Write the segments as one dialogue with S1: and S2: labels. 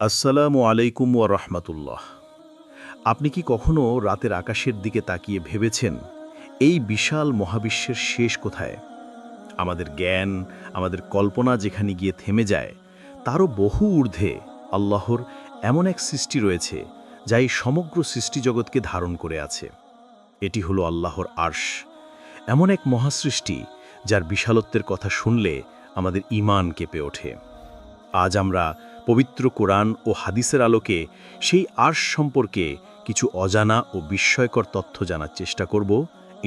S1: আসসালামু আলাইকুম ওয়া রাহমাতুল্লাহ। আপনি কি কখনো রাতের আকাশের দিকে তাকিয়ে ভেবেছেন, এই বিশাল মহাবিশ্বের শেষ কোথায়? আমাদের জ্ঞান, আমাদের কল্পনা যেখানে গিয়ে থেমে যায়, তারও বহু ঊর্ধ্বে আল্লাহর এমন এক সৃষ্টি রয়েছে, যা এই সমগ্র সৃষ্টিজগৎকে ধারণ করে আছে। এটি হলো আল্লাহর আর্শ, এমন এক মহাসৃষ্টি যার বিশালত্বের কথা শুনলে আমাদের ঈমান কেঁপে ওঠে। আজ আমরা পবিত্র কোরআন ও হাদিসের আলোকে সেই আর্শ সম্পর্কে কিছু অজানা ও বিস্ময়কর তথ্য জানার চেষ্টা করব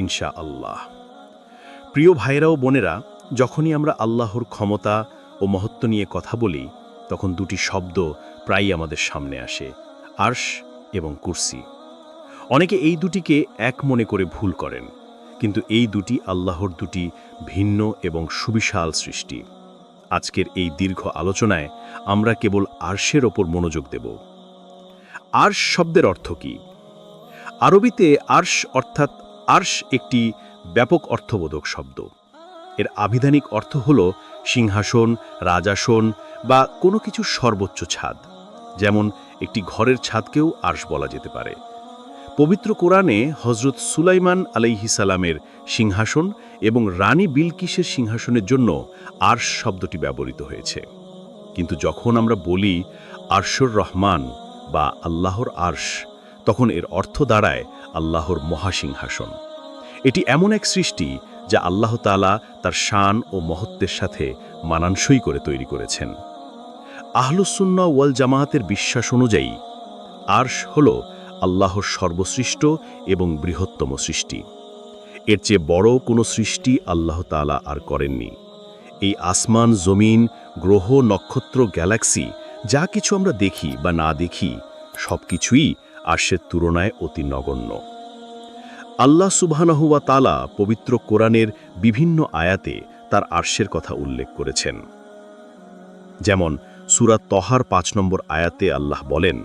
S1: ইনশা আল্লাহ প্রিয় ভাইরা ও বোনেরা, যখনই আমরা আল্লাহর ক্ষমতা ও মহত্ব নিয়ে কথা বলি, তখন দুটি শব্দ প্রায়ই আমাদের সামনে আসে, আর্শ এবং কুরসি। অনেকে এই দুটিকে এক মনে করে ভুল করেন, কিন্তু এই দুটি আল্লাহর দুটি ভিন্ন এবং সুবিশাল সৃষ্টি। আজকের এই দীর্ঘ আলোচনায় আমরা কেবল আর্শের ওপর মনোযোগ দেব। আর্শ শব্দের অর্থ কি? আরবিতে আর্শ অর্থাৎ আর্শ একটি ব্যাপক অর্থবোধক শব্দ। এর আবিধানিক অর্থ হল সিংহাসন, রাজাসন বা কোনো কিছু সর্বোচ্চ ছাদ, যেমন একটি ঘরের ছাদকেও আর্শ বলা যেতে পারে। পবিত্র কোরআনে হজরত সুলাইমান আলাইহিসালামের সিংহাসন এবং রানী বিলকিসের সিংহাসনের জন্য আর্শ শব্দটি ব্যবহৃত হয়েছে। কিন্তু যখন আমরা বলি আরশর রহমান বা আল্লাহর আর্শ, তখন এর অর্থ দাঁড়ায় আল্লাহর মহাসিংহাসন। এটি এমন এক সৃষ্টি যা আল্লাহ তালা তার শান ও মহত্বের সাথে মানানসই করে তৈরি করেছেন। আহলুসুন্না ওয়াল জামায়াতের বিশ্বাস অনুযায়ী, আর্শ হল আল্লাহর সর্বশ্রেষ্ঠ এবং বৃহত্তম সৃষ্টি। এর চেয়ে বড় কোনো সৃষ্টি আল্লাহ তালা আর করেননি। এই আসমান, জমিন, গ্রহ, নক্ষত্র, গ্যালাক্সি, যা কিছু আমরা দেখি বা না দেখি সব কিছুই আর্শের তুলনায় অতি নগণ্য। আল্লাহ সুবহানাহুয়া তালা পবিত্র কোরআনের বিভিন্ন আয়াতে তার আর্শের কথা উল্লেখ করেছেন। যেমন সুরাত তহার পাঁচ নম্বর আয়াতে আল্লাহ বলেন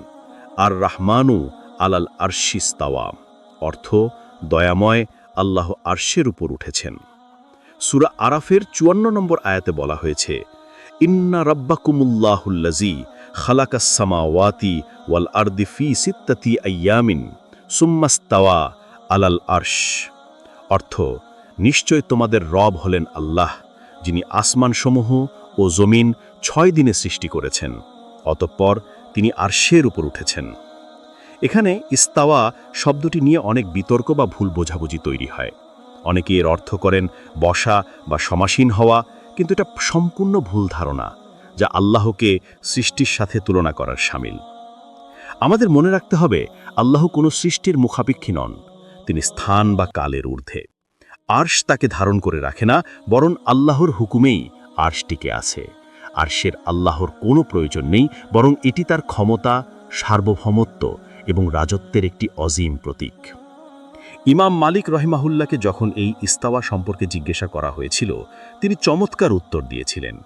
S1: আর রাহমানু আলাল আরশিস্তাওয়া অর্থ, দয়াময় আল্লাহ আর্শের উপর উঠেছেন। সুরা আরাফের চুয়ান্ন নম্বর আয়াতে বলা হয়েছে, ইন্না রব্বাকুমুল্লাহুল্লাজি খালাকাসামাওয়াতি ওয়াল আরদি ফি সিত্তাতি আয়ামিন সুম্মাস্তাওয়া আলাল আর্শ। অর্থ, নিশ্চয় তোমাদের রব হলেন আল্লাহ, যিনি আসমানসমূহ ও জমিন ছয় দিনে সৃষ্টি করেছেন, অতঃপর তিনি আর্শের উপর উঠেছেন। এখানে ইস্তাওয়া শব্দটি নিয়ে অনেক বিতর্ক বা ভুল বোঝাবুঝি তৈরি হয়। অনেকে এর অর্থ করেন বসা বা সমাসীন হওয়া, কিন্তু এটা সম্পূর্ণ ভুল ধারণা, যা আল্লাহকে সৃষ্টির সাথে তুলনা করার সামিল। আমাদের মনে রাখতে হবে, আল্লাহ কোনো সৃষ্টির মুখাপেক্ষী নন, তিনি স্থান বা কালের ঊর্ধ্বে। আর্শ তাকে ধারণ করে রাখে না, বরং আল্লাহর হুকুমেই আর্শটিকে আছে। আর্শের আল্লাহর কোনো প্রয়োজন নেই, বরং এটি তার ক্ষমতা, সার্বভৌমত্ব এবং রাজত্বের একটি অজিম প্রতীক। ইমাম মালিক রহিমাহুল্লাকে যখন এই ইস্তাওয়া সম্পর্কে জিজ্ঞাসা করা হয়েছিল, তিনি চমৎকার উত্তর দিয়েছিলেন।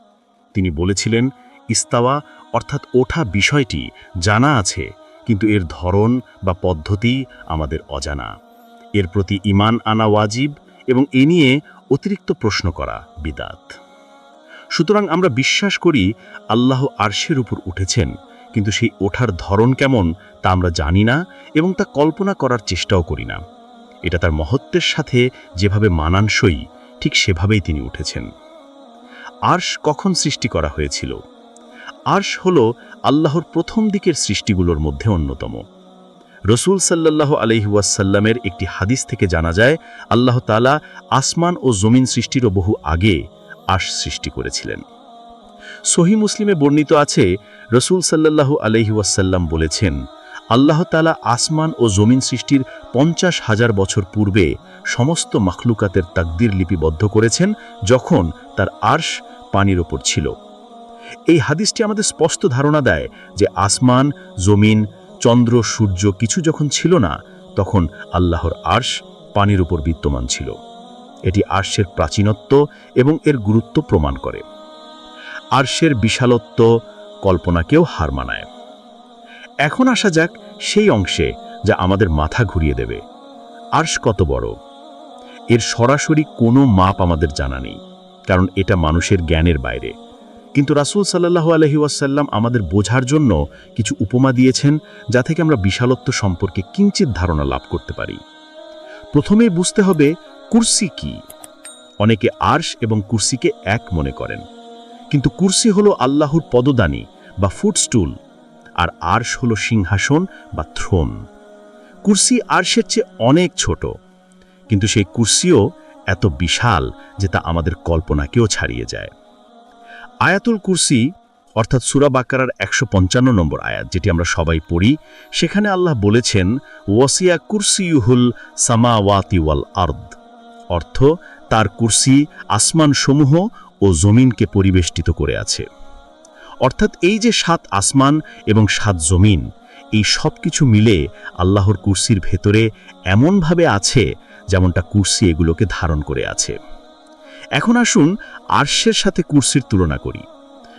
S1: তিনি বলেছিলেন, ইস্তাওয়া অর্থাৎ ওঠা বিষয়টি জানা আছে, কিন্তু এর ধরন বা পদ্ধতি আমাদের অজানা। এর প্রতি ইমান আনা ওয়াজিব এবং এ নিয়ে অতিরিক্ত প্রশ্ন করা বিদাত। সুতরাং আমরা বিশ্বাস করি আল্লাহ আরশের উপর উঠেছেন, কিন্তু সেই ওঠার ধরন কেমন তা আমরা জানি না এবং তা কল্পনা করার চেষ্টাও করি না। এটা তার মহত্বের সাথে যেভাবে মানানসই, ঠিক সেভাবেই তিনি উঠেছেন। আর্শ কখন সৃষ্টি করা হয়েছিল? আর্শ হল আল্লাহর প্রথম দিকের সৃষ্টিগুলোর মধ্যে অন্যতম। রসুল সাল্লাহ আলহিউসাল্লামের একটি হাদিস থেকে জানা যায়, আল্লাহ তালা আসমান ও জমিন সৃষ্টিরও বহু আগে আর্শ সৃষ্টি করেছিলেন। সহি মুসলিমে বর্ণিত আছে, রসুল সাল্লাল্লাহু আলহিউসাল্লাম বলেছেন আল্লাহ তালা আসমান ও জমিন সৃষ্টির পঞ্চাশ হাজার বছর পূর্বে সমস্ত মাখলুকাতের তাকদির লিপিবদ্ধ করেছেন যখন তার আর্শ পানির ওপর ছিল। এই হাদিসটি আমাদের স্পষ্ট ধারণা দেয় যে আসমান, জমিন, চন্দ্র, সূর্য কিছু যখন ছিল না, তখন আল্লাহর আর্শ পানির উপর বিদ্যমান ছিল। এটি আর্শের প্রাচীনত্ব এবং এর গুরুত্ব প্রমাণ করে। আর্শের বিশালত্ব কল্পনাকেও হার মানায়। এখন আসা যাক সেই অংশে যা আমাদের মাথা ঘুরিয়ে দেবে। আর্শ কত বড়? এর সরাসরি কোনো মাপ আমাদের জানা নেই, কারণ এটা মানুষের জ্ঞানের বাইরে। কিন্তু রাসূল সাল্লাল্লাহু আলহি ওয়াসাল্লাম আমাদের বোঝার জন্য কিছু উপমা দিয়েছেন যা থেকে আমরা বিশালত্ব সম্পর্কে কিঞ্চিত ধারণা লাভ করতে পারি। প্রথমেই বুঝতে হবে, কুর্সি কি? অনেকে আর্শ এবং কুর্সিকে এক মনে করেন। কিন্তু কুর্সি হলো আল্লাহর পদদানি বা ফুটস্টুল। আর আর্শ হল সিংহাসন বা থ্রোন। কুরসি আর্শের চেয়ে অনেক ছোট, কিন্তু সেই কুরসিও এত বিশাল যে তা আমাদের কল্পনাকেও ছাড়িয়ে যায়। আয়াতুল কুর্সি, অর্থাৎ সুরা বাকারার একশো পঞ্চান্ন নম্বর আয়াত যেটি আমরা সবাই পড়ি, সেখানে আল্লাহ বলেছেন, ওয়াসিয়া কুরসিউহুল সামাওয়াতি ওয়াল আর্দ অর্থ তার কুরসি আসমানসমূহ ও জমিনকে পরিবেষ্টিত করে আছে। অর্থাৎ এই যে সাত আসমান এবং সাত জমিন, এই সব কিছু মিলে আল্লাহর কুরসির ভেতরে এমনভাবে আছে যেমনটা কুরসি এগুলোকে ধারণ করে আছে। এখন আসুন আর্শের সাথে কুরসির তুলনা করি।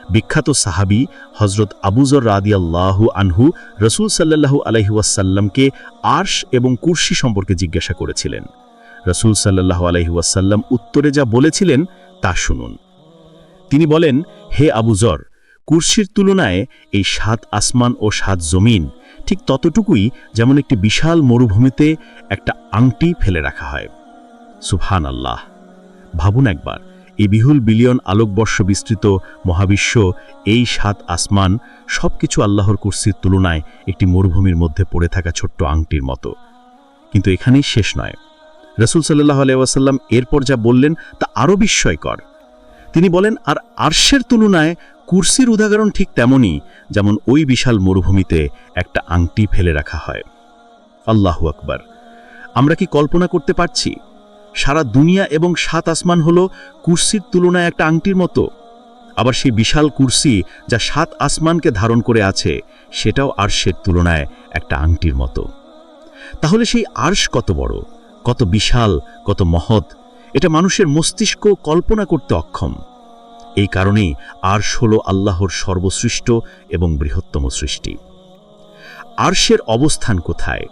S1: বিখ্যাত সাহাবি হজরত আবুজর রাদিয়াল্লাহু আনহু রসুল সাল্লাহু আলহিউসাল্লামকে আর্শ এবং কুরসি সম্পর্কে জিজ্ঞাসা করেছিলেন। রসুল সাল্লাহু আলহিউসাল্লাম উত্তরে যা বলেছিলেন তা শুনুন। তিনি বলেন, হে আবুজর কুরসির তুলনায় এই সাত আসমান ও সাত জমিন ঠিক ততটুকুই যেমন একটি বিশাল মরুভূমিতে একটা আংটি ফেলে রাখা হয়। সুফহান আল্লাহ ভাবুন একবার, এই বিহুল বিলিয়ন আলোকবর্ষ বিস্তৃত মহাবিশ্ব, এই সাত আসমান সব কিছু আল্লাহর কুরসির তুলনায় একটি মরুভূমির মধ্যে পড়ে থাকা ছোট্ট আংটির মতো। কিন্তু এখানেই শেষ নয়। রসুল সাল্লাহ আলাইসাল্লাম এরপর যা বললেন তা আরও বিস্ময়কর। তিনি বলেন, আর আর্শের তুলনায় কুরসির উদাহরণ ঠিক তেমনই, যেমন ওই বিশাল মরুভূমিতে একটা আংটি ফেলে রাখা হয়। আল্লাহু আকবার। আমরা কি কল্পনা করতে পারছি? সারা দুনিয়া এবং সাত আসমান হল কুরসির তুলনায় একটা আংটির মতো। আবার সেই বিশাল কুরসি যা সাত আসমানকে ধারণ করে আছে, সেটাও আর্শের তুলনায় একটা আংটির মতো। তাহলে সেই আর্শ কত বড়, কত বিশাল, কত মহৎ? এটা মানুষের মস্তিষ্ক কল্পনা করতে অক্ষম। এই কারণেই আর্শ হল আল্লাহর সর্বশ্রেষ্ঠ এবং বৃহত্তম সৃষ্টি। আর্শের অবস্থান কোথায়?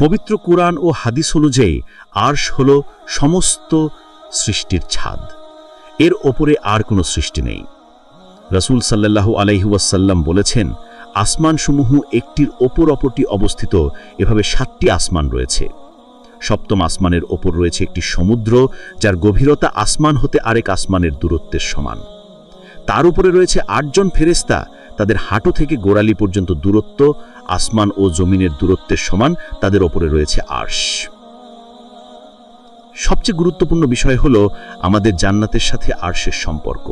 S1: পবিত্র কুরআন ও হাদিস অনুযায়ী আর্শ হল সমস্ত সৃষ্টির ছাদ। এর ওপরে আর কোনো সৃষ্টি নেই। রসুল সাল্লাল্লাহু আলাইহুয়াসাল্লাম বলেছেন, আসমানসমূহ একটির ওপর অপরটি অবস্থিত, এভাবে সাতটি আসমান রয়েছে। সপ্তম আসমানের ওপর রয়েছে একটি সমুদ্র, যার গভীরতা আসমান হতে আরেক আসমানের দূরত্বের সমান। তার উপরে রয়েছে আটজন ফেরেস্তা তাদের হাঁটু থেকে গোড়ালি পর্যন্ত দূরত্ব, আসমান ও জমিনের দূরত্বের সমান, তাদের ওপরে রয়েছে আর্শ। সবচেয়ে গুরুত্বপূর্ণ বিষয় হল আমাদের জান্নাতের সাথে আর্শের সম্পর্ক।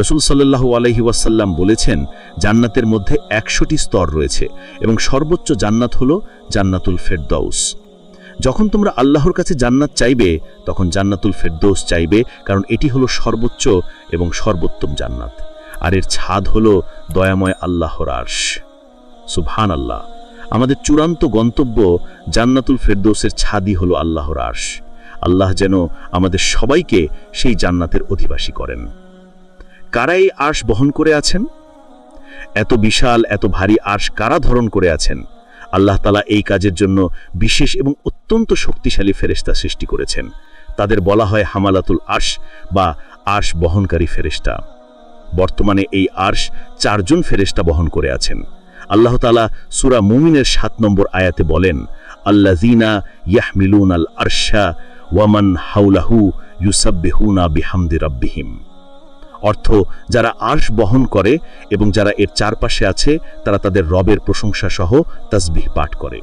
S1: রসুল সাল্লাহু আলহি ওয়াসাল্লাম বলেছেন, জান্নাতের মধ্যে একশোটি স্তর রয়েছে এবং সর্বোচ্চ জান্নাত হল জান্নাতুল ফেরদৌস যখন তোমরা আল্লাহর কাছে জান্নাত চাইবে, তখন জান্নাতুল ফেরদোস চাইবে, কারণ এটি হলো সর্বোচ্চ এবং সর্বোত্তম জান্নাত। আর এর ছাদ হল দয়াময় আল্লাহর আর্শ। সুবহান আল্লাহ আমাদের চূড়ান্ত গন্তব্য জান্নাতুল ফেরদৌসের ছাদই হলো আল্লাহর আর্শ। আল্লাহ যেন আমাদের সবাইকে সেই জান্নাতের অধিবাসী করেন। কারা এই আর্শ বহন করে আছেন? এত বিশাল, এত ভারী আর্শ কারা ধরন করে আছেন? আল্লাহ তালা এই কাজের জন্য বিশেষ এবং অত্যন্ত শক্তিশালী ফেরেস্তা সৃষ্টি করেছেন। তাদের বলা হয় হামালাতুল আর্শ বা আর্শ বহনকারী ফেরেস্তা বর্তমানে এই আর্শ চারজন ফেরেস্তা বহন করে আছেন। আল্লাহ তালা সুরা মুমিনের সাত নম্বর আয়াতে বলেন আল্লাজিনা ইয়াহমিলুন আল আরশা ওয়ামান হাউলাহু ইউসাব্বেহুনা বিহামদি রাব্বিহিম। অর্থ যারা আর্শ বহন করে এবং যারা এর চারপাশে আছে, তারা তাদের রবের প্রশংসা সহ তাসবিহ পাঠ করে।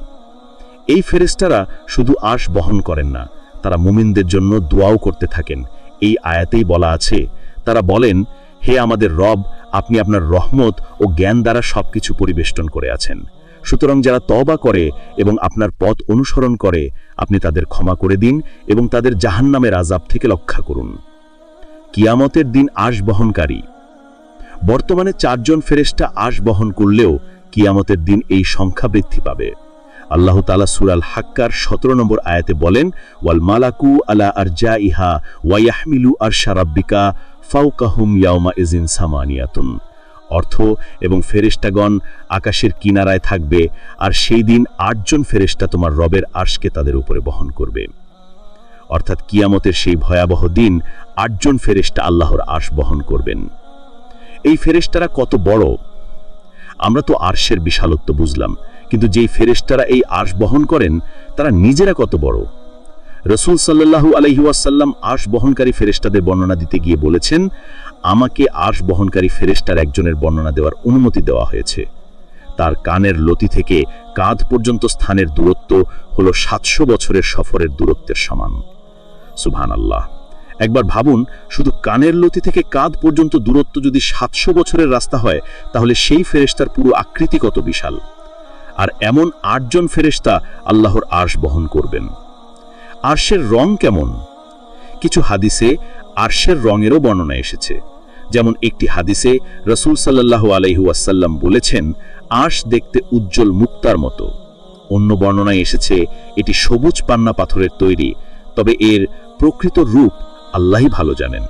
S1: এই ফেরেস্তারা শুধু আর্শ বহন করেন না, তারা মুমিনদের জন্য দোয়াও করতে থাকেন। এই আয়াতেই বলা আছে, তারা বলেন, হে আমাদের রব, আপনি আপনার রহমত ও জ্ঞান দ্বারা সবকিছু পরিবেষ্টন করে আছেন। সুতরাং যারা তবা করে এবং আপনার পথ অনুসরণ করে, আপনি তাদের ক্ষমা করে দিন এবং তাদের জাহান্নামের আজাব থেকে রক্ষা করুন। কিয়ামতের দিন আশ বহনকারী বর্তমানে চারজন ফেরেস্টা আশ বহন করলেও কিয়ামতের দিন এই সংখ্যা বৃদ্ধি পাবে। আল্লাহ তালা সুরাল হাক্কার সতেরো নম্বর আয়াতে বলেন, ওয়াল মালাকু আলা আরজা ইহা ওয়াইয়াহমিলু আর সারাব্বিকা ফাউকাহুম ইয়াউমা ইজিন সামানিয়াতুন। অর্থ, এবং ফেরেস্টাগণ আকাশের কিনারায় থাকবে, আর সেই দিন আটজন ফেরেস্টা তোমার রবের আর্শকে তাদের উপরে বহন করবে। অর্থাৎ কিয়ামতের সেই ভয়াবহ দিন আটজন ফেরেস্টা আল্লাহর আশ বহন করবেন।
S2: এই ফেরেশতারা কত বড়? আমরা তো আরশের বিশালত্ব বুঝলাম, কিন্তু যেই ফেরেশতারা এই আর্শ বহন করেন, তারা নিজেরা কত বড়? রসুল সাল্লাল্লাহু আলাইহি ওয়াসাল্লাম আর্শ বহনকারী ফেরেশতাদের বর্ণনা দিতে গিয়ে বলেছেন, আমাকে আশ বহনকারী ফেরেশতার একজনের বর্ণনা দেওয়ার অনুমতি দেওয়া হয়েছে। তার কানের লতি থেকে কাঁধ পর্যন্ত স্থানের দূরত্ব হলো সাতশো বছরের সফরের দূরত্বের সমান। সুবহান আল্লাহ একবার ভাবুন, শুধু কানের লতি থেকে কাঁধ পর্যন্ত দূরত্ব যদি সাতশো বছরের রাস্তা হয়, তাহলে সেই ফেরেশতার পুরো আকৃতি কত বিশাল। আর এমন আটজন ফেরেশতা আল্লাহর আর্শ বহন করবেন। আরশের রং কেমন? কিছু হাদিসে আরশের রঙেরও বর্ণনা এসেছে। যেমন একটি হাদিসে রসুল সাল্লাল্লাহু আলাইহি ওয়াসাল্লাম বলেছেন, আর্শ দেখতে উজ্জ্বল মুক্তার মতো। অন্য বর্ণনায় এসেছে, এটি সবুজ পান্না পাথরের তৈরি। তবে এর প্রকৃত রূপ আল্লাহই ভালো জানেন।